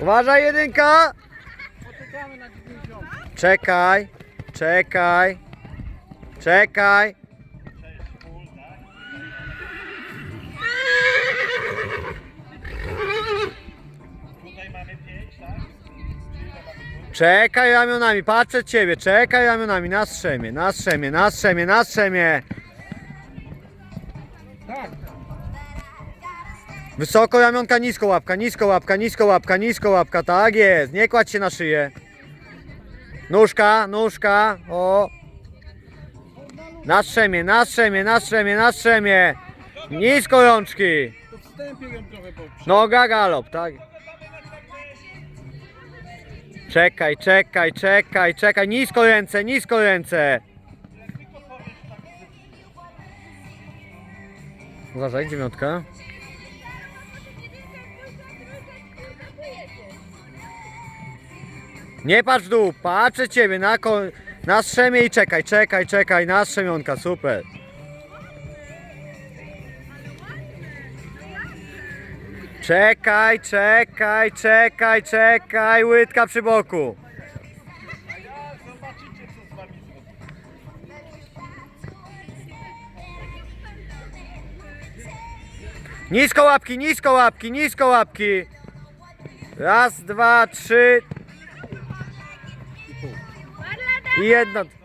Uważaj jedynka! Poczekamy na 90. Czekaj, czekaj, czekaj. Tutaj mamy 5? Czyli ile mamy tu? Czekaj ramionami, patrz przed ciebie, czekaj ramionami, na strzemie, na strzemie, na strzemie, na strzemie. Wysoko ramionka, nisko łapka, nisko łapka, nisko łapka, nisko łapka, tak jest, nie kładź się na szyję. Nóżka, nóżka, o. Na strzemie, na strzemie, na strzemie, na strzemie. Nisko rączki. Noga galop, tak? Czekaj, czekaj, czekaj, czekaj, nisko ręce, nisko ręce. Uważaj, dziewiątka. Nie patrz w dół, patrz przed ciebie, na, ko- na strzemie i czekaj, czekaj, czekaj, na strzemionka, super. Czekaj, czekaj, czekaj, czekaj, łydka przy boku. Nisko łapki, nisko łapki, nisko łapki. Raz, dwa, trzy. I jedna.